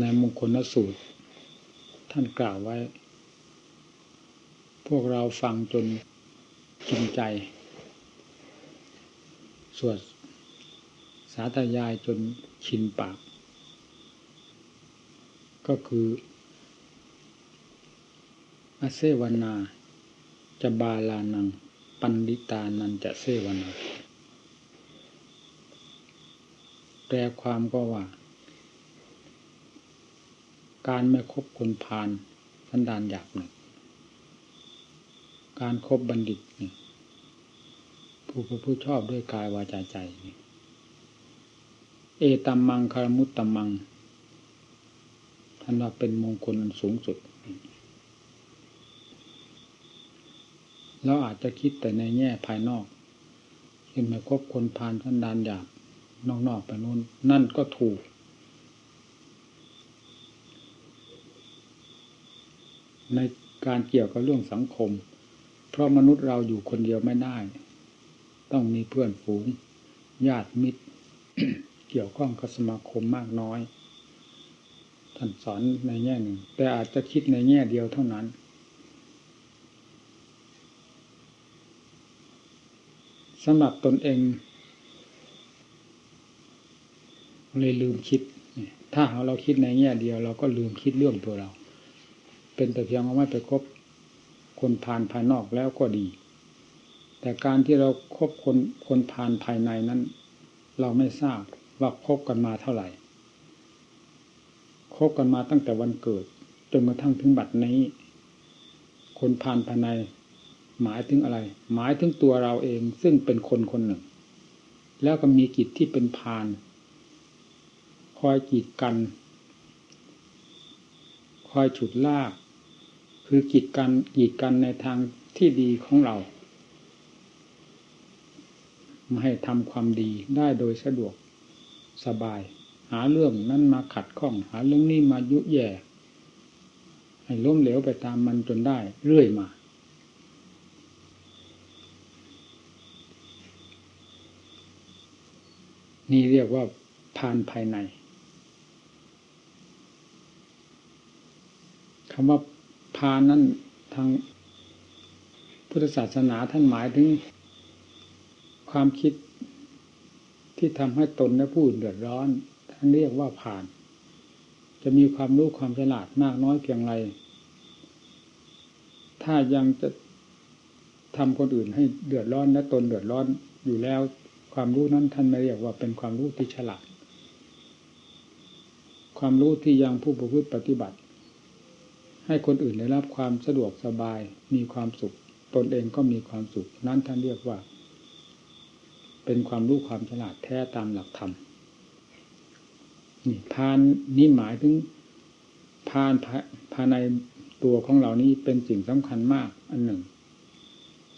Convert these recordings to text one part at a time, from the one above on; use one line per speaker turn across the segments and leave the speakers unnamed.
ในมงคลสูตร ท่านกล่าวไว้ พวกเราฟังจนกินใจ สวดสาธยายจนชินปาก ก็คืออาเซวนา จะบาลานัง ปันดิตานันจะเซวนาแปลความก็ว่า การไม่คบคนพาลสันดานหยาบหนึ่ง การครบบัณฑิตนี่ผู้ผู้ชอบด้วยกายวาจาใจนี่เอตัมมังคารมุตตัมมังท่านว่าเป็นมงคลอันสูงสุดเราอาจจะคิดแต่ในแง่ภายนอกเห็นมาคบคนพาลสันดานหยาบนอกๆไปนู้นนั่นก็ถูก ในการเกี่ยวกับเรื่องสังคม เพราะมนุษย์เราอยู่คนเดียวไม่ได้ ต้องมีเพื่อนฝูง ญาติมิตร เกี่ยวข้องกับสมาคมมากน้อย ท่านสอนในแง่หนึ่ง แต่อาจจะคิดในแง่เดียวเท่านั้น สำหรับตนเองเลยลืมคิด ถ้าเราคิดในแง่เดียว เราก็ลืมคิดเรื่องตัวเรา เป็นแต่เพียงว่าไม่ไปคบคนผ่านภายนอกแล้วก็ดี แต่การที่เราครบคนคนผ่านภายในนั้น เราไม่ทราบว่าคบกันมาเท่าไหร่คบกันมาตั้งแต่วันเกิดจนกระทั่งถึงบัดนี้ คนผ่านภายใน หมายถึงอะไร หมายถึงตัวเราเองซึ่งเป็นคนคนหนึ่ง แล้วก็มีกิจที่เป็นพานคอยกีดกัน คอยฉุดลาก คือกีดกันกีดกันในทางที่ดีของเราไม่ให้ทำความดีได้โดยสะดวกสบาย หาเรื่องนั้นมาขัดข้อง หาเรื่องนี้มายุแย่ ให้ล้มเหลวไปตามมันจนได้เรื่อยมา นี่เรียกว่าพานภายในคำว่า พานนั้นทางพุทธศาสนาท่านหมายถึง ความคิดที่ทำให้ตนและผู้อื่นเดือดร้อน ท่านเรียกว่าผ่าน จะมีความรู้ความฉลาดมากน้อยเพียงไร ถ้ายังจะทำคนอื่นให้เดือดร้อนและตนเดือดร้อนอยู่แล้ว ความรู้นั้นท่านไม่เรียกว่าเป็นความรู้ที่ฉลาด ความรู้ที่ยังผู้ประพฤติปฏิบัติ ให้คนอื่นได้รับความสะดวกสบาย มีความสุข ตนเองก็มีความสุข นั้นท่านเรียกว่า เป็นความรู้ความฉลาดแท้ตามหลักธรรมนี่พานนี้หมายถึงพานภายในตัวของเรานี้เป็นสิ่งสำคัญมากอันหนึ่ง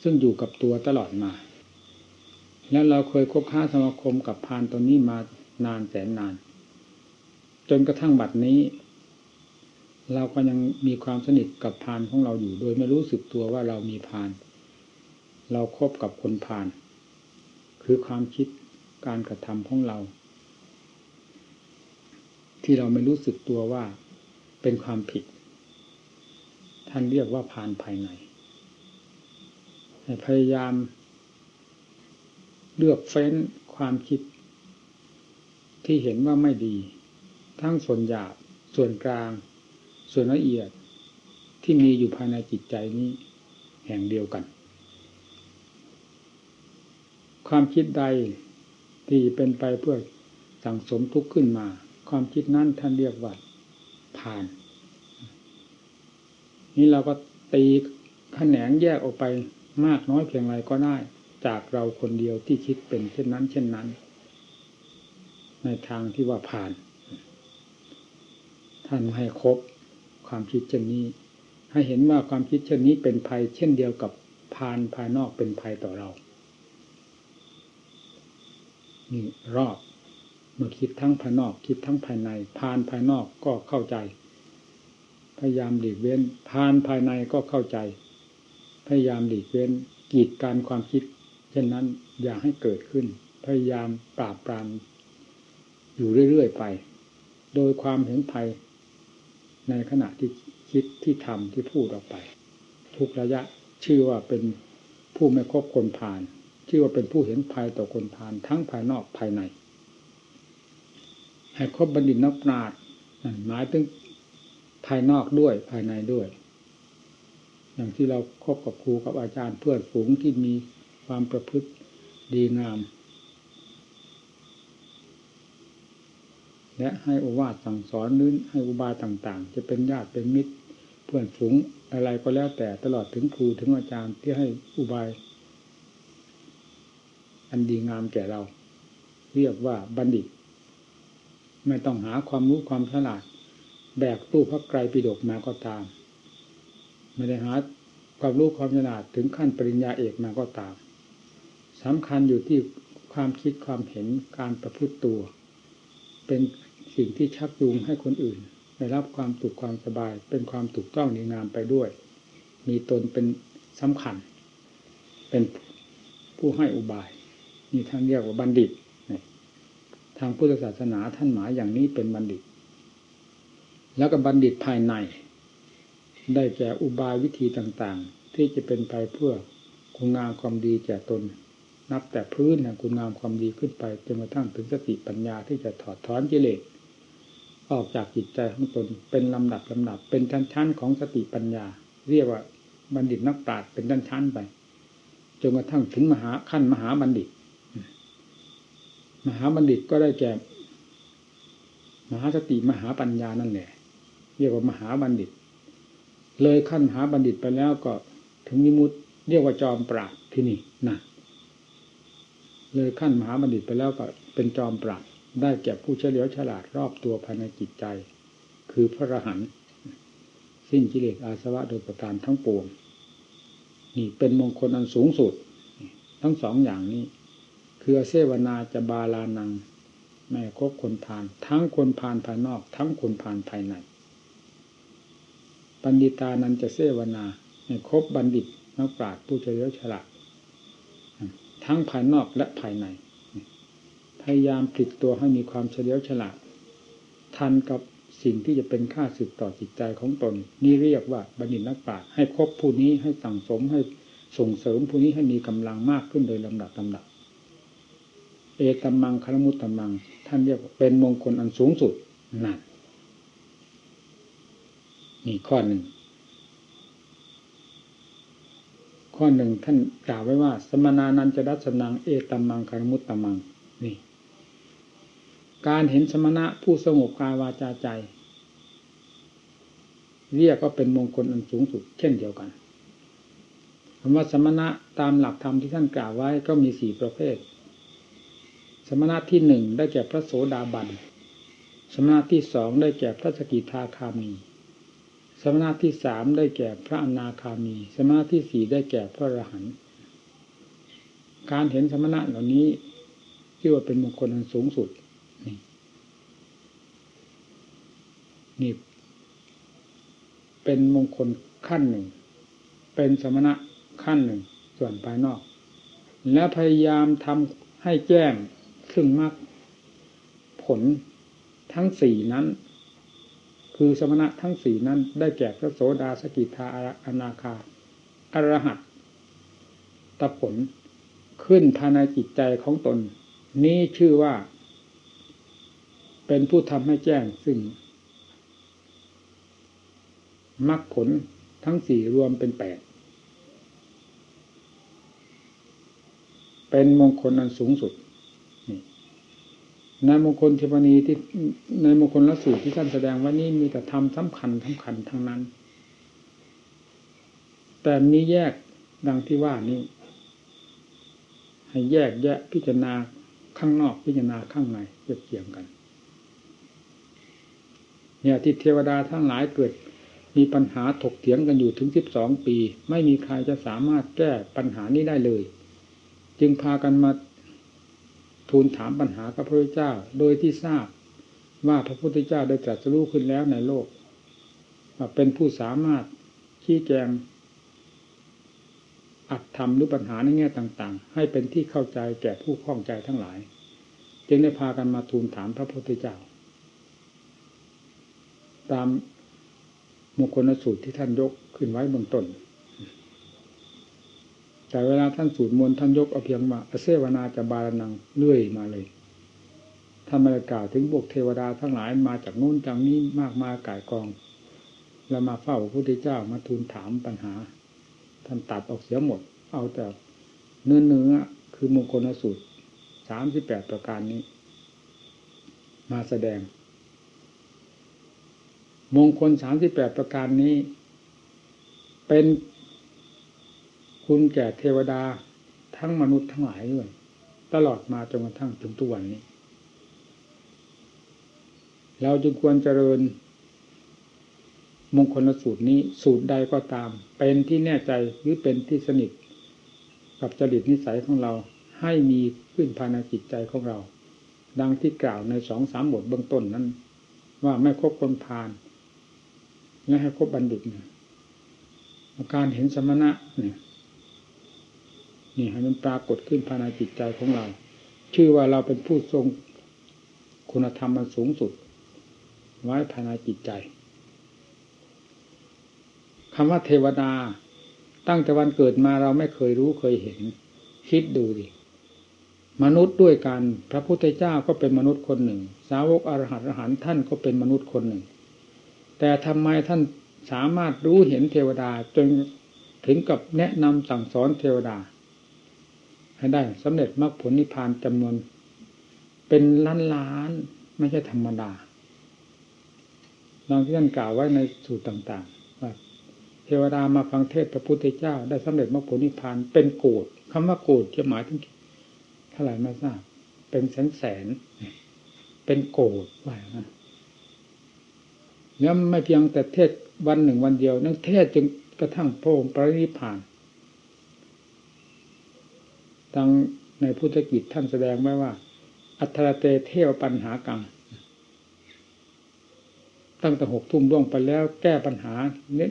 ซึ่งอยู่กับตัวตลอดมา แล้วเราเคยคบค้าสมาคมกับพานตัวนี้มานานแสนนาน จนกระทั่งบัดนี้ เราก็ยังมีความสนิทกับพานของเราอยู่ โดยไม่รู้สึกตัวว่าเรามีพาน เราครบกับคนพาน คือความคิดการกระทำของเรา ที่เราไม่รู้สึกตัวว่าเป็นความผิด ท่านเรียกว่าผ่านภายในพยายามเลือกเฟ้นความคิด ที่เห็นว่าไม่ดี ทั้งส่วนหยาบส่วนกลาง ส่วนละเอียดที่มีอยู่ภายในจิตใจนี้แห่งเดียวกัน ความคิดใดที่เป็นไปเพื่อสั่งสมทุกข์ขึ้นมา ความคิดนั้นท่านเรียกว่าผ่าน นี่เราก็ตีขแขนงแยกออกไปมากน้อยเพียงไรก็ได้ จากเราคนเดียวที่คิดเป็นเช่นนั้น เช่นนั้น ในทางที่ว่าผ่าน ท่านให้ครบ ความคิดเช่นนี้ ให้เห็นว่าความคิดเช่นนี้เป็นภัยเช่นเดียวกับพานภายนอกเป็นภัยต่อเรานี่รอบเมื่อคิดทั้งภายนอก คิดทั้งภายในพานภายนอกก็เข้าใจ พยายามหลีกเว้นพานภายในก็เข้าใจ พยายามหลีกเว้นกีดการความคิด เช่นนั้นอย่าให้เกิดขึ้น พยายามปราบปรามอยู่เรื่อยๆไป โดยความเห็นภัย ในขณะที่คิดที่ทำที่พูดออกไป ทุกระยะชื่อว่าเป็นผู้ไม่คบคนผ่าน ชื่อว่าเป็นผู้เห็นภัยต่อคนผ่าน ทั้งภายนอกภายในให้ครบบัณฑิตนักปราชญ์หมายถึงภายนอกด้วยภายในด้วย อย่างที่เราครบกับครูกับอาจารย์เพื่อนฝูงที่มีความประพฤติดีงาม และให้อุวาสสั่งสอนนื้นให้อุบายต่างๆ จะเป็นญาติเป็นมิตรเพื่อนฝูงอะไรก็แล้วแต่ตลอดถึงครูถึงอาจารย์ที่ให้อุบาย อันดีงามแก่เรา เรียกว่าบัณฑิต ไม่ต้องหาความรู้ความฉลาด แบกตู้พระไกรปิฎกมาก็ตาม ไม่ได้หาความรู้ความฉลาดถึงขั้นปริญญาเอกมาก็ตามสำคัญอยู่ที่ความคิดความเห็นการประพฤติตัว เป็น สิ่งที่ชักจูงให้คนอื่น ได้รับความสุขความสบาย เป็นความถูกต้องดีงามไปด้วย มีตนเป็นสำคัญ เป็นผู้ให้อุบายนี่ท่านเรียกว่าบัณฑิตทางพุทธศาสนาท่านหมายอย่างนี้เป็นบัณฑิต แล้วก็บัณฑิตภายใน ได้แก่อุบายวิธีต่างๆ ที่จะเป็นไปเพื่อคุณงามความดีแก่ตน นับแต่พื้นแห่งคุณงามความดีขึ้นไปจนกระทั่งถึงสติปัญญาที่จะถอดถอนกิเลส ออกจากจิตใจของตนเป็นลำดับลำดับ เป็นชั้นๆของสติปัญญา เรียกว่าบัณฑิตนักปราชญ์เป็นชั้นๆไปจนกระทั่งถึงมหาขั้นมหาบัณฑิต มหาบัณฑิตก็ได้แก่มหาสติมหาปัญญานั่นแหละเรียกว่ามหาบัณฑิต เลยขั้นมหาบัณฑิตไปแล้วก็ถึงนิมุตเรียกว่าจอมปราดที่นี่นะเลยขั้นมหาบัณฑิตไปแล้วก็เป็นจอมปราด ได้แก่ผู้เฉลียวฉลาดรอบตัวภายในจิตใจ คือพระรหันต์สิ้นกิเลสอาสวะโดยประการทั้งปวง นี่เป็นมงคลอันสูงสุด ทั้งสองอย่างนี้ คือเสวนาจะบาลานังแม่คบคนผ่าน ทั้งคนผ่านภายนอก ทั้งคนผ่านภายในปัญญิตานันจะเสวนาให้คบบัณฑิตนักปราชญ์ผู้เฉลียวฉลาดทั้งภายนอกและภายใน พยายามผลิตตัวให้มีความเฉลียวฉลาด ทันกับสิ่งที่จะเป็นค่าสึกต่อจิตใจของตน นี่เรียกว่าบัณฑิตนักปราชญ์ให้คบผู้นี้ให้สั่งสมให้ส่งเสริมผู้นี้ให้มีกำลังมากขึ้นโดยลำดับลำดับ เอตัมมังคารมุตตัมมัง ท่านเรียกว่าเป็นมงคลอันสูงสุดนั่นนี่ข้อหนึ่ง ข้อหนึ่งท่านกล่าวไว้ว่า สมนานันจะดัชนังเอตัมมังคารมุตตัมมัง การเห็นสมณะผู้สงบกายวาจาใจ เรียกก็เป็นมงคลอันสูงสุดเช่นเดียวกันคำว่าสมณะตามหลักธรรมที่ท่านกล่าวไว้ก็มีสี่ประเภท สมณะที่หนึ่งได้แก่พระโสดาบัน สมณะที่สองได้แก่พระสกิทาคามี สมณะที่สามได้แก่พระอนาคามี สมณะที่สี่ได้แก่พระอรหันต์การเห็นสมณะเหล่านี้ชื่ว่าเป็นมงคลอันสูงสุด นี่ นี่เป็นมงคลขั้นหนึ่ง เป็นสมณะขั้นหนึ่ง ส่วนภายนอก และพยายามทำให้แจ้งซึ่งมรรคผลทั้งสี่นั้น คือสมณะทั้งสี่นั้น ได้แก่พระโสดาสกิทาอนาคาอรหัตตผลขึ้นภายในจิตใจของตน นี้ชื่อว่า เป็นผู้ทำให้แจ้งซึ่ง มรรคผลทั้งสี่รวมเป็นแปด เป็นมงคลอันสูงสุดในมงคลเทวนีที่ในมงคลละสูตรที่ท่านแสดงว่านี่มีแต่ธรรมสำคัญสำคัญทั้งนั้น แต่มีแยกดังที่ว่านี้ให้แยกแยะพิจารณาข้างนอกพิจารณาข้างในเทียบเทียงกัน เนี่ยที่เทวดาทั้งหลายเกิด มีปัญหาถกเถียงกันอยู่ถึงสิบสองปี ไม่มีใครจะสามารถแก้ปัญหานี้ได้เลย จึงพากันมาทูลถามปัญหากับพระเจ้า โดยที่ทราบว่าพระพุทธเจ้าได้ตรัสรู้ขึ้นแล้วในโลกเป็นผู้สามารถชี้แจง อัดทำหรือปัญหาในแง่ต่าง ๆ ให้เป็นที่เข้าใจแก่ผู้ข้องใจทั้งหลาย จึงได้พากันมาทูลถามพระพุทธเจ้า ตาม มงคลสูตรที่ท่านยกขึ้นไว้เบื้องต้น แต่เวลาท่านสูตรมนต์ท่านยกเอาเพียงว่าอเซวนาจะบาลนังเลื่อยมาเลยท่านบรรยากาศถึงบวกเทวดาทั้งหลายมาจากโน้นจากนี้มากมายกายกอง แล้วมาเฝ้าพระพุทธเจ้ามาทูลถามปัญหา ท่านตัดออกเสียหมด เอาแต่เนื้อเนื้อคือมงคลสูตรสามสิบแปดประการนี้ มาแสดง มงคลสามสิบแปดประการนี้ เป็นคุณแก่เทวดาทั้งมนุษย์ทั้งหลายด้วย ตลอดมาจนกระทั่งถึงทุกวันนี้ เราจึงควรเจริญ มงคลสูตรนี้สูตรใดก็ตาม เป็นที่แน่ใจหรือเป็นที่สนิท กับจริตนิสัยของเราให้มีขึ้นภายในจิตใจของเรา ดังที่กล่าวในสองสามบทเบื้องต้นนั้น ว่าไม่คบคนพาล และให้คบบัณฑิตการเห็นสมณะเนี่ยนี่ให้มันปรากฏขึ้นภายในจิตใจของเรา ชื่อว่าเราเป็นผู้ทรงคุณธรรมมันสูงสุด ไว้ภายในจิตใจคำว่าเทวดา ตั้งแต่วันเกิดมาเราไม่เคยรู้เคยเห็น คิดดูดิมนุษย์ด้วยกัน พระพุทธเจ้าก็เป็นมนุษย์คนหนึ่ง สาวกอรหัตอรหันท่านก็เป็นมนุษย์คนหนึ่ง แต่ทำไมท่านสามารถรู้เห็นเทวดาจนถึงกับแนะนำสั่งสอนเทวดา ให้ได้สำเร็จมรรคผลนิพพานจำนวน เป็นล้านล้านไม่ใช่ธรรมดาดังที่ท่านกล่าวไว้ในสูตรต่างๆว่าเทวดามาฟังเทศพระพุทธเจ้า ได้สำเร็จมรรคผลนิพพานเป็นโกรธคำว่าโกรธจะหมายถึงเท่าไหร่ไม่ทราบ เป็นแสนแสนเป็นโกรธว่าอย่างนั้น แล้วไม่เพียงแต่เทศวันหนึ่งวันเดียว นั่งเทศจนกระทั่งพระองค์ปรินิพพานตังในพุทธกิจท่านแสดงไว้ว่า อัตรเตเทวปัญหากังตั้งแต่หกทุ่มล่วงไปแล้วแก้ปัญหา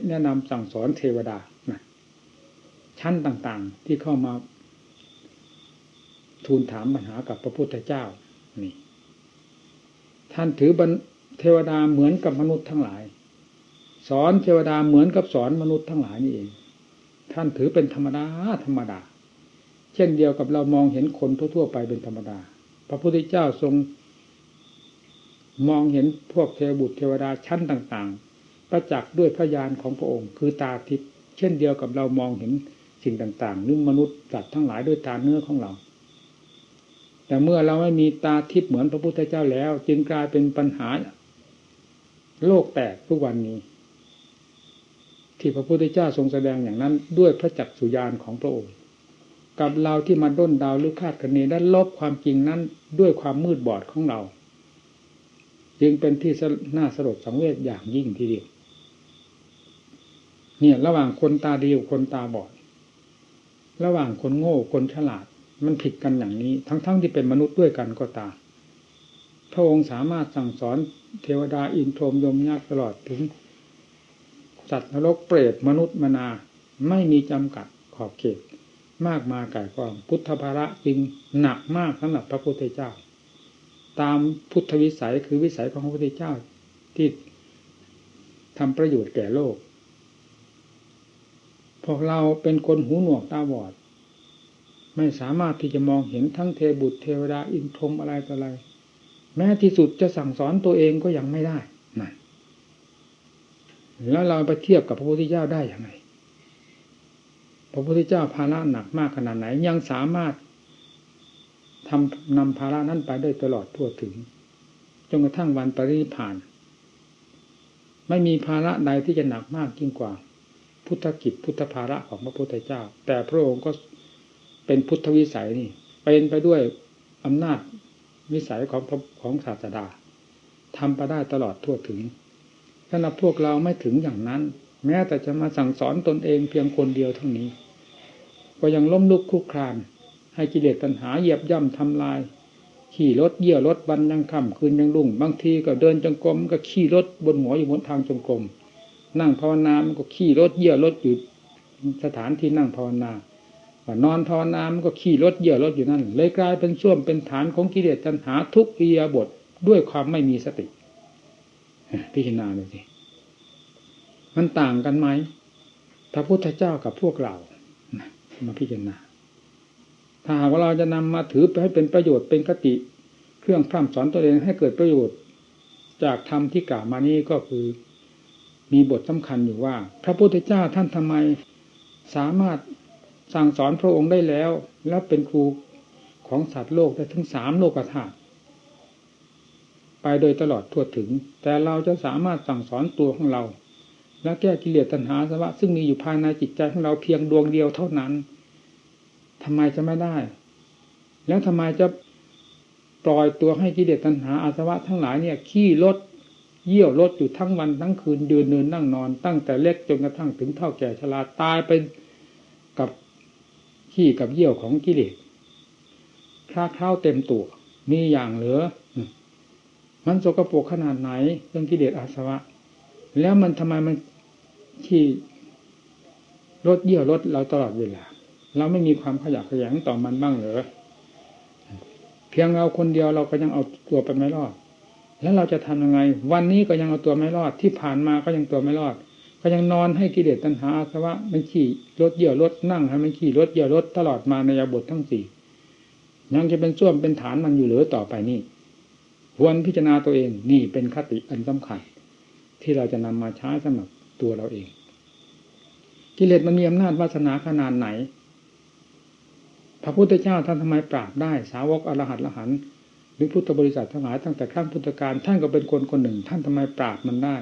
แนะนำสั่งสอนเทวดานะชั้นต่างๆที่เข้ามา ทูลถามปัญหากับพระพุทธเจ้านี่ ท่านถือบ เทวดาเหมือนกับมนุษย์ทั้งหลาย สอนเทวดาเหมือนกับสอนมนุษย์ทั้งหลายนี่เอง ท่านถือเป็นธรรมดาธรรมดา เช่นเดียวกับเรามองเห็นคนทั่ว ๆ ไปเป็นธรรมดา พระพุทธเจ้าทรง มองเห็นพวกเทวบุตรเทวดาชั้นต่างๆ ประจักษ์ด้วยพระญาณของพระองค์ คือตาทิพย์เช่นเดียวกับเรามองเห็นสิ่งต่างๆนึกมนุษย์สัตว์ทั้งหลายด้วยตาเนื้อของเราแต่เมื่อเราไม่มีตาทิพย์เหมือนพระพุทธเจ้าแล้ว จึงกลายเป็นปัญหา โลกแตกทุกวันนี้ ที่พระพุทธเจ้าทรงแสดงอย่างนั้น ด้วยพระจักสุญานของพระองค์ กับเราที่มาด้นดาวหรือคาดคะเนได้ลบความจริงนั้นด้วยความมืดบอดของเรา จึงเป็นที่น่าสลดสังเวชอย่างยิ่งทีเดียวเนี่ยระหว่างคนตาดีกับคนตาบอด ระหว่างคนโง่คนฉลาด มันผิดกันอย่างนี้ ทั้งๆทที่เป็นมนุษย์ด้วยกันก็ตาม ระองค์สามารถสั่งสอนเทวดาอินทรมยมยักษ์ตลอดถึงสัตว์นรกเปรตมนุษย์มนา ไม่มีจำกัดขอบเขต มากมาไก่กองพุทธภาระจริงหนักมากสำหรับพระพุทธเจ้า ตามพุทธวิสัยคือวิสัยของพระพุทธเจ้าที่ทำประโยชน์แก่โลก พวกเราเป็นคนหูหนวกตาบอด ไม่สามารถที่จะมองเห็นทั้งเทบุตรเทวดาอินทรมอะไรต่ออะไร แม้ที่สุดจะสั่งสอนตัวเองก็ยังไม่ได้นั่นแล้วเราไปเทียบกับพระพุทธเจ้าได้อย่างไรพระพุทธเจ้าภาระหนักมากขนาดไหน ยังสามารถทำนำภาระนั้นไปได้ตลอดทั่วถึงจนกระทั่งวันปรินิพาน ไม่มีภาระใดที่จะหนักมากยิ่งกว่า พุทธกิจพุทธภาระของพระพุทธเจ้า แต่พระองค์ก็เป็นพุทธวิสัยนี่เป็นไปด้วยอำนาจ วิสัยของของศาสดาทำไปได้ตลอดทั่วถึงสำหรับพวกเราไม่ถึงอย่างนั้น แม้แต่จะมาสั่งสอนตนเองเพียงคนเดียวเท่านี้ ก็ยังล้มลุกคุกคราน ให้กิเลสตัณหาเหยียบย่ำทำลาย ขี่รถเยี่ยวรถวันยังค่ำคืนยังรุ่ง บางทีก็เดินจงกรมก็ขี่รถบนหัวอยู่บนทางจงกรมนั่งภาวนามันก็ขี่รถเยี่ยวรถอยู่สถานที่นั่งภาวนา นอนภาวนามันก็ขี่รถเยี่ยรถอยู่นั่น เลยกลายเป็นช่วมเป็นฐานของกิเลสตัณหาทุกอียบทด้วยความไม่มีสติพิจารณาเลยสิมันต่างกันไหมพระพุทธเจ้ากับพวกเรามาพิจารณาถ้าหากว่าเราจะนำมาถือไปให้เป็นประโยชน์เป็นกติ เครื่องพร่ำสอนตัวเองให้เกิดประโยชน์ จากธรรมที่กล่าวมานี้ก็คือ มีบทสำคัญอยู่ว่า พระพุทธเจ้าท่านทำไม สามารถ สั่งสอนพระองค์ได้แล้ว และเป็นครูของสัตว์โลกได้ถึงสามโลกธาตุไปโดยตลอดทั่วถึง แต่เราจะสามารถสั่งสอนตัวของเรา และแก้กิเลสตัณหาสวะซึ่งมีอยู่ภายในจิตใจของเราเพียงดวงเดียวเท่านั้นทำไมจะไม่ได้ แล้วทำไมจะปล่อยตัวให้กิเลสตัณหาอาสวะทั้งหลายเนี่ยขี้ลดเยี่ยวลดอยู่ทั้งวันทั้งคืนเดินเนินนั่งนอน ตั้งแต่เล็กจนกระทั่งถึงเท่าแก่ชราตายไปกับ ขี้กับเยี่ยวของกิเลสคลาเคล้าเต็มตัว มีอย่างเหลือ มันสกปรกขนาดไหนเรื่องกิเลสอาสวะ แล้วมันทำไมมันขี้ลดเยี่ยวลดเราตลอดเวลา เราไม่มีความขยักขยันต่อมันบ้างเหรอเพียงเราคนเดียวเราก็ยังเอาตัวไปไม่รอด แล้วเราจะทำยังไง วันนี้ก็ยังเอาตัวไม่รอดที่ผ่านมาก็ยังตัวไม่รอด ก็ยังนอนให้กิเลสตัณหาอาสวะมันขี่รถเยี่ยวรถนั่งให้มันขี่รถเยี่ยวรถตลอดมาในยาบททั้งสี่ยังจะเป็นส้วมเป็นฐานมันอยู่หรือต่อไปนี่ควรพิจารณาตัวเองนี่เป็นคติอันสำคัญ ที่เราจะนำมาใช้สำหรับตัวเราเอง กิเลสมันมีอำนาจวาสนาขนาดไหน พระพุทธเจ้าท่านทำไมปราบได้สาวกอรหัตละหันหรือพุทธบริษัททั้งหลายตั้งแต่ครั้งพุทธกาลท่านก็เป็นคนคนหนึ่ง ท่านทำไมปราบมันได้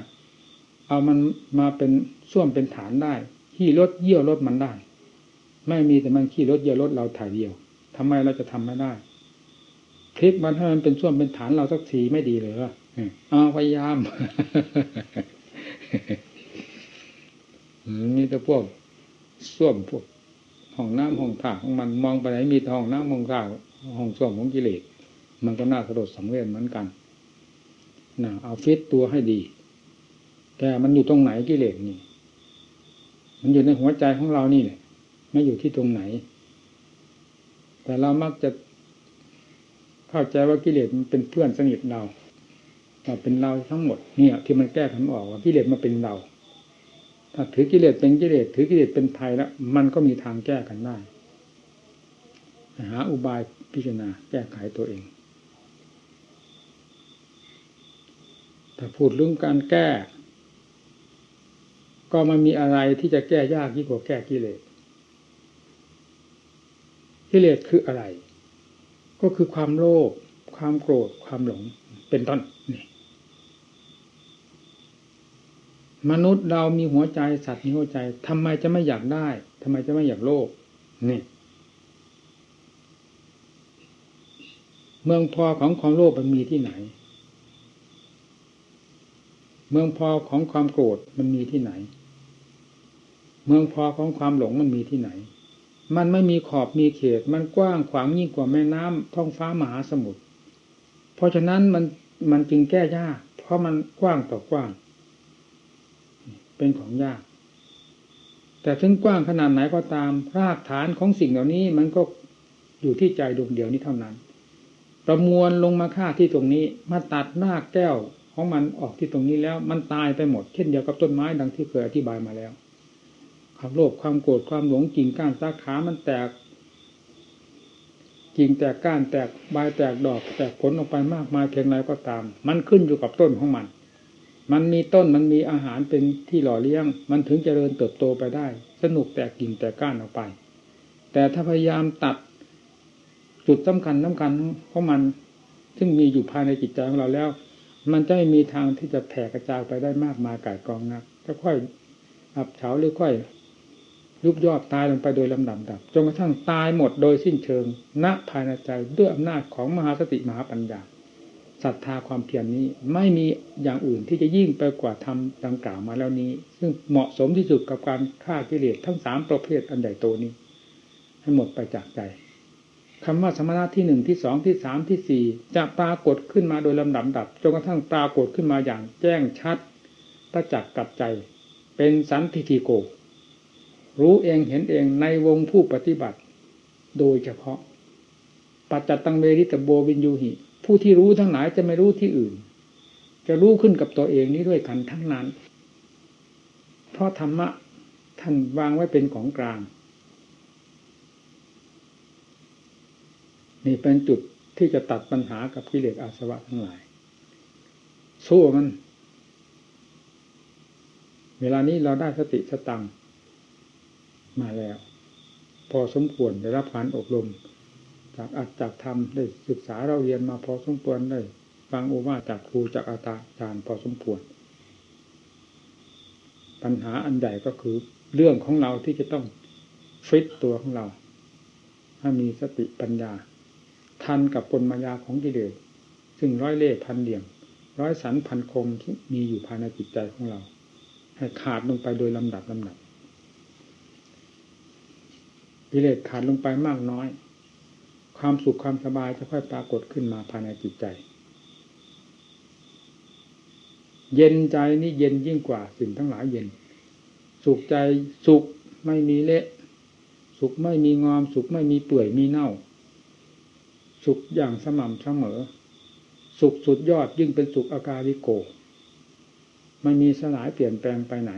เอามันมาเป็นส้วมเป็นฐานได้ ขี่รถเยี่ยวรถมันได้ ไม่มีแต่มันขี่รถเยี่ยวรถเราถ่ายเดียวทำไมเราจะทำไม่ได้พลิกมันให้มันเป็นส้วมเป็นฐานเราสักทีไม่ดีเลยเอาพยายามมีแต่พวกส้วมพวกห้องน้ำห้องถ่าของมันมองไปไหนมีห้องน้ำห้องถ่าห้องส้วมของกิเลสมันก็น่าสลดสังเวชเหมือนกันนะเอาฟิตตัวให้ดี แต่มันอยู่ตรงไหนกิเลสนี่ มันอยู่ในหัวใจของเรานี่แหละไม่อยู่ที่ตรงไหน แต่เรามักจะเข้าใจว่ากิเลสมันเป็นเพื่อนสนิทเราว่าเป็นเราทั้งหมดเนี่ย ที่มันแก้ขันออกว่ากิเลสมาเป็นเรา ถ้าถือกิเลสเป็นกิเลสถือกิเลสเป็นภัยแล้วมันก็มีทางแก้กันได้หาอุบายพิจารณาแก้ไขตัวเองถ้าพูดเรื่องการแก้ ก็มันมีอะไรที่จะแก้ยากยิ่งกว่าแก้กิเลส กิเลสคืออะไร ก็คือความโลภ ความโกรธ ความหลง เป็นต้นนี่มนุษย์เรามีหัวใจสัตว์มีหัวใจทำไมจะไม่อยากได้ทำไมจะไม่อยากโลภนี่ เมืองพอของความโลภมันมีที่ไหน เมืองพอของความโกรธมันมีที่ไหน เมืองพอของความหลงมันมีที่ไหน มันไม่มีขอบมีเขต มันกว้างขวางยิ่งกว่าแม่น้ำท้องฟ้ามหาสมุทร เพราะฉะนั้นมันมันจึงแก้ยาก เพราะมันกว้างต่อกว้าง เป็นของยาก แต่ถึงกว้างขนาดไหนก็ตามรากฐานของสิ่งเหล่านี้มันก็อยู่ที่ใจดวงเดียวนี้เท่านั้น ประมวลลงมาฆ่าที่ตรงนี้ มาตัดหน้าแก้วของมันออกที่ตรงนี้แล้ว มันตายไปหมด เช่นเดียวกับต้นไม้ดังที่เคยอธิบายมาแล้ว ความโลภความโกรธความหลงกิ่งก้านสาขามันแตกกิ่งแตกก้านแตกใบแตกดอก แตกผลออกไปมากมายเพียงไรก็ตาม มันขึ้นอยู่กับต้นของมัน มันมีต้นมันมีอาหารเป็นที่หล่อเลี้ยง มันถึงจเจริญเติบโตไปได้ สนุกแตกกิ่งแตกก้านออกไป แต่ถ้าพยายามตัดจุดสำคัญสาคัญของมันซึ่งมีอยู่ภายในจิตใจของเราแล้ว มันจะไม่มีทางที่จะแผ่กระจายไปได้มากมายก่ายกองนะถ้าค่อยอับเฉาหรือค่อย ยุบยอดตายลงไปโดยลำดับดับจนกระทั่งตายหมดโดยสิ้นเชิง ณภายในใจด้วยอำนาจของมหาสติมหาปัญญาศรัทธาความเพียรนนี้ไม่มีอย่างอื่นที่จะยิ่งไปกว่าทำดังกล่าวมาแล้วนี้ ซึ่งเหมาะสมที่สุดกับการฆ่ากิเลสทั้งสามประเภทอันใหญ่โตนี้ ให้หมดไปจากใจคำว่าสมณะที่หนึ่งที่สองที่สามที่สี่จะปรากฏขึ้นมาโดยลำดับดับจนกระทั่งปรากฏขึ้นมาอย่างแจ้งชัดประจักษ์กับใจ เป็นสันทิฏฐิโก รู้เองเห็นเองในวงผู้ปฏิบัติ โดยเฉพาะ ปัจจตังเวริตโบวินยูหิ ผู้ที่รู้ทั้งหลายจะไม่รู้ที่อื่น จะรู้ขึ้นกับตัวเองนี้ด้วยกันทั้งนั้น เพราะธรรมะท่านวางไว้เป็นของกลาง นี่เป็นจุดที่จะตัดปัญหากับกิเลสอาสวะทั้งหลาย สู้มัน เวลานี้เราได้สติสตัง มาแล้ว พอสมควรได้รับการอบรม จากอัดจากธรรมได้ศึกษาเราเรียนมาพอสมควรได้ฟังโอวาจากครูจากอาจารย์พอสมควร ปัญหาอันใหญ่ก็คือเรื่องของเราที่จะต้องฟิตตัวของเราให้มีสติปัญญา ทันกับปนมายาของกิเลสซึ่งร้อยเล่พันเหลี่ยม ร้อยสันพันคมที่มีอยู่ภายในจิตใจของเรา ให้ขาดลงไปโดยลำดับลำดับ กิเลสขาดลงไปมากน้อย ความสุขความสบายจะค่อยปรากฏขึ้นมาภายในจิตใจ เย็นใจนี่เย็นยิ่งกว่าสิ่งทั้งหลายเย็น สุขใจสุขไม่มีเละ สุขไม่มีงอม สุขไม่มีเปื่อยมีเน่า สุขอย่างสม่ำเสมอ สุขสุดยอดยิ่งเป็นสุขอาการิโกไม่มีสลายเปลี่ยนแปลงไปไหน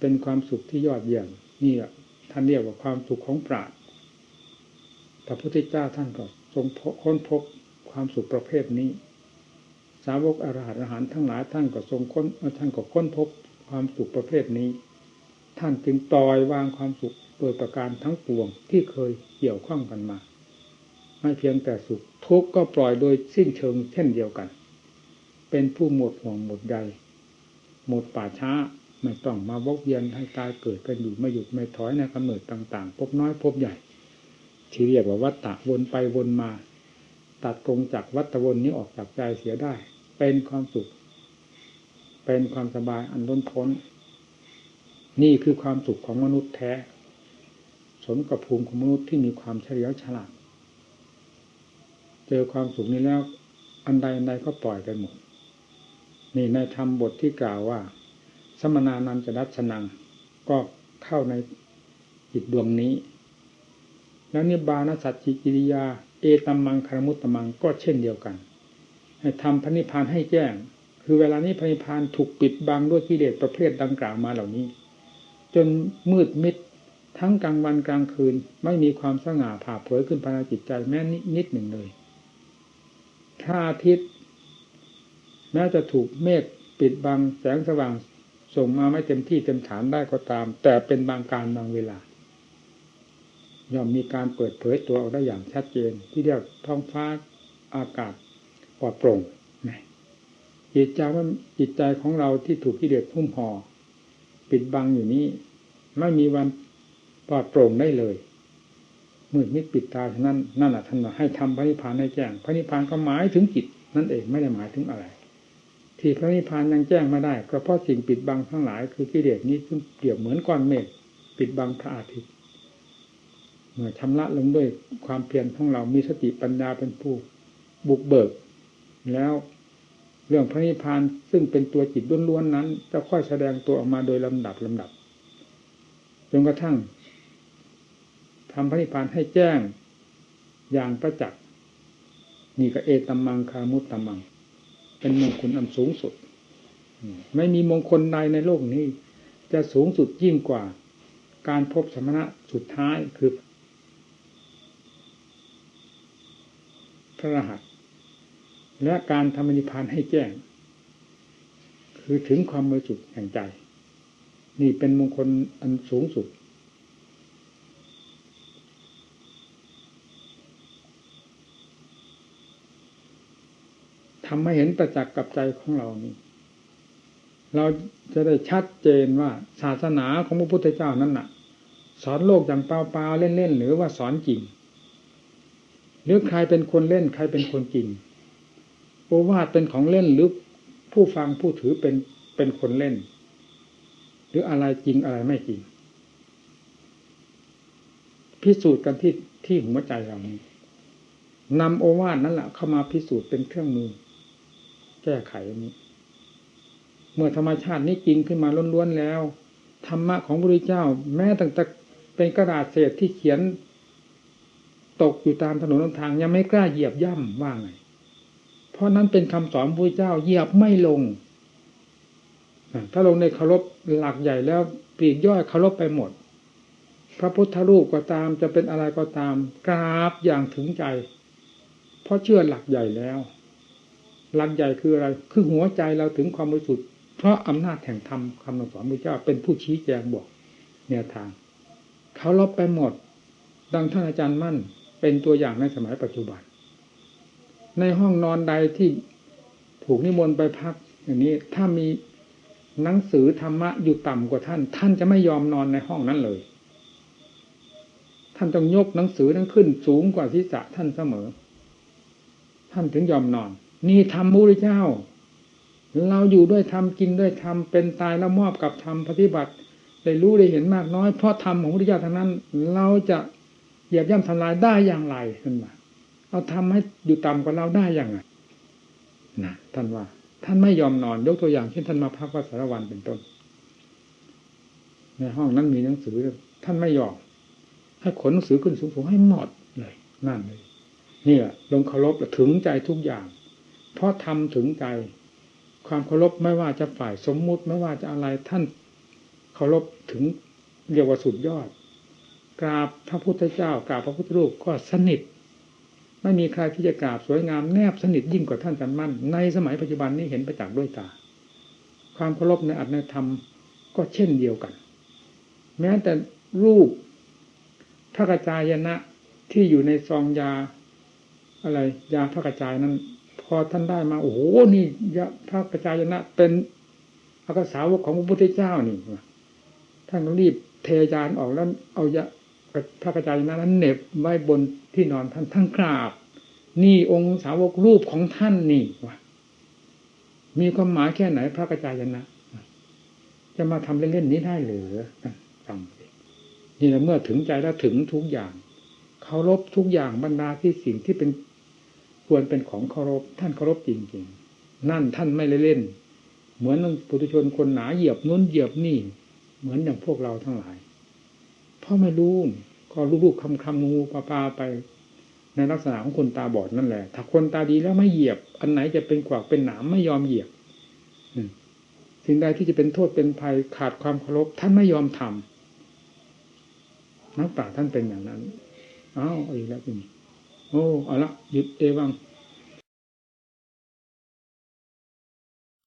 เป็นความสุขที่ยอดเยี่ยมนี่แหละ ท่านเรียกว่าความสุขของปราดพระพุทธเจ้าท่านก็ทรงค้นพบความสุขประเภทนี้ สาวกอรหันต์อาหารทั้งหลายท่านก็ทรงค้นท่านก็ค้นพบความสุขประเภทนี้ ท่านจึงปล่อยวางความสุขโดยประการทั้งปวงที่เคยเกี่ยวข้องกันมา ไม่เพียงแต่สุขทุกข์ก็ปล่อยโดยสิ้นเชิงเช่นเดียวกัน เป็นผู้หมดห่วงหมดใยหมดป่าช้า ไม่ต้องมาวกเวียนให้ตายเกิดกันอยู่ไม่หยุดไม่ถอยในกำเนิดต่างๆ พบน้อยพบใหญ่ ที่เรียกว่าวัฏฏะวนไปวนมา ตัดตรงจากวัฏวนนี้ออกจากใจเสียได้ เป็นความสุข เป็นความสบายอันล้นพ้น นี่คือความสุขของมนุษย์แท้ สมกับภูมิของมนุษย์ที่มีความเฉลียวฉลาดเจอความสุขนี้แล้วอันใดอันใดก็ปล่อยไปหมดนี่ในธรรมบทที่กล่าวว่า สมนานันจะรัชนัง ก็เข้าในจิตดวงนี้ แล้วนิบานสัจจิกิริยา เอตัมมังคารมุตตมังก็เช่นเดียวกัน ให้ทำพระนิพพานให้แจ้ง คือเวลานี้พระนิพพานถูกปิดบังด้วยกิเลสประเภทดังกล่าวมาเหล่านี้ จนมืดมิดทั้งกลางวันกลางคืนไม่มีความสง่าผ่าเผยขึ้นภายในจิตใจแม้นิดหนึ่งเลยพระอาทิตย์แม้จะถูกเมฆปิดบังแสงสว่าง ส่งมาไม่เต็มที่เต็มฐานได้ก็ตาม แต่เป็นบางการบางเวลาย่อมมีการเปิดเผยตัวออกได้อย่างชัดเจน ที่เรียกท้องฟ้าอากาศปลอดโปร่งจิตใจว่าจิตใจของเราที่ถูกกิเลสพุ่มห่อปิดบังอยู่นี้ ไม่มีวันปลอดโปร่งได้เลยมืดมิดปิดตาฉะนั้นนั่นแหะท่านให้ทำพระนิพพานให้แจ้งพระนิพพานก็หมายถึงจิตนั่นเองไม่ได้หมายถึงอะไร ที่พระนิพพานยังแจ้งมาได้ก็เพราะสิ่งปิดบังทั้งหลาย คือกิเลสนี้ซึ่งเปรียบเหมือนก้อนเมฆปิดบังพระอาทิตย์เมื่อชำระลงด้วยความเพียรของเรามีสติปัญญาเป็นผู้บุกเบิก แล้วเรื่องพระนิพพานซึ่งเป็นตัวจิตล้วนๆนั้น จะค่อยแสดงตัวออกมาโดยลำดับลำดับจนกระทั่งทำพระนิพพานให้แจ้งอย่างประจักษ์นี่ก็เอตัมมังคามุตตัมมัง เป็นมงคลอันสูงสุด ไม่มีมงคลใดในโลกนี้ จะสูงสุดยิ่งกว่า การพบสมณะสุดท้ายคือ พระรหัส และการทำนิพพานให้แจ้ง คือถึงความบริสุทธิ์แห่งใจ นี่เป็นมงคลอันสูงสุด ทำให้เห็นประจักษ์กับใจของเรานี่ เราจะได้ชัดเจนว่าศาสนาของพระพุทธเจ้านั้นน่ะ สอนโลกอย่างเปล่าๆเล่นๆหรือว่าสอนจริงหรือใครเป็นคนเล่นใครเป็นคนจริงโอวาทเป็นของเล่นหรือผู้ฟังผู้ถือเป็นเป็นคนเล่น หรืออะไรจริงอะไรไม่จริง พิสูจน์กันที่ที่หัวใจเรานี้นำโอวาทนั่นแหละเข้ามาพิสูจน์เป็นเครื่องมือ แก้ไขนี้ เมื่อธรรมชาตินี้จริงขึ้นมาล้วนๆแล้ว ธรรมะของพระพุทธเจ้า แม้ตั้งแต่เป็นกระดาษเศษที่เขียน ตกอยู่ตามถนนทางยังไม่กล้าเหยียบย่ำว่าไง เพราะนั้นเป็นคำสอนพระพุทธเจ้าเหยียบไม่ลง ถ้าลงในเคารพหลักใหญ่แล้วปีกย่อยเคารพไปหมด พระพุทธรูปก็ตามจะเป็นอะไรก็ตามกราบอย่างถึงใจ เพราะเชื่อหลักใหญ่แล้ว หลักใหญ่คืออะไร คือหัวใจเราถึงความบริสุทธิ์เพราะอำนาจแห่งธรรมคำสอนพระเจ้าเป็นผู้ชี้แจงบอกแนวทาง เขาลบไปหมด ดังท่านอาจารย์มั่นเป็นตัวอย่างในสมัยปัจจุบัน ในห้องนอนใดที่ถูกนิมนต์ไปพัก อย่างนี้ถ้ามีหนังสือธรรมะอยู่ต่ำกว่าท่าน ท่านจะไม่ยอมนอนในห้องนั้นเลย ท่านต้องยกหนังสือนั้นขึ้นสูงกว่าศีรษะท่านเสมอ ท่านถึงยอมนอน นี่ธรรมมุริเจ้า เราอยู่ด้วยธรรมกินด้วยธรรมเป็นตายแล้วมอบกับธรรมปฏิบัติได้รู้ได้เห็นมากน้อยเพราะธรรมของพระพุทธเจ้าทั้งนั้น เราจะเหยียบย่ำทำลายได้อย่างไรท่านว่าเอาทำให้อยู่ต่ำกว่าเราได้อย่างไรนะท่านว่า ท่านไม่ยอมนอนยกตัวอย่างเช่นท่านมาพักวัดสารวันเป็นต้น ในห้องนั้นมีหนังสือ ท่านไม่ยอมให้ขนหนังสือขึ้นสูงๆให้หมดเลยนั่นเลยนี่แหละลงเคารพถึงใจทุกอย่าง เพราะทำถึงใจ ความเคารพไม่ว่าจะฝ่ายสมมุติไม่ว่าจะอะไรท่านเคารพถึงเรียกว่าสุดยอด กราบพระพุทธเจ้ากราบพระพุทธรูปก็สนิท ไม่มีใครที่จะกราบสวยงามแนบสนิทยิ่งกว่าท่านจันมั่น ในสมัยปัจจุบันนี้เห็นประจักษ์ด้วยตา ความเคารพในอัตนธรรมก็เช่นเดียวกัน แม้แต่รูปพระกระจายนะที่อยู่ในซองยาอะไรยาพระกระจายนั้น พอท่านได้มาโอ้โหนี่ยาพระกระจายนะ เป็นอากาสาวกของพระพุทธเจ้านี่ท่านรีบเทยานออกแล้วเอายาพระกระจายนะนั้นเน็บไว้บนที่นอนท่านทั้งกราบ นี่องค์สาวกรูปของท่านนี่วะมีความหมายแค่ไหนพระกระจายนะจะมาทำเล่นๆนี้ได้หรือฟังนี่แหละเมื่อถึงใจแล้วถึงทุกอย่างเคารพทุกอย่างบรรดาที่สิ่งที่เป็น ควรเป็นของเคารพท่านเคารพจริงๆ นั่นท่านไม่เล่น เหมือนปุถุชนคนหนาเหยียบนู้นเหยียบนี่ เหมือนอย่างพวกเราทั้งหลายเพราะไม่รู้ก็ลูกๆคำคำงูปลาปลาไป ในลักษณะของคนตาบอดนั่นแหละ ถ้าคนตาดีแล้วไม่เหยียบ อันไหนจะเป็นกวากเป็นหนามไม่ยอมเหยียบสิ่งใดที่จะเป็นโทษเป็นภัยขาดความเคารพท่านไม่ยอมทำนักปราชญ์ท่านเป็นอย่างนั้นอ้าวอีกแล้วเป็น โอ้เอาละหยุดเอวัง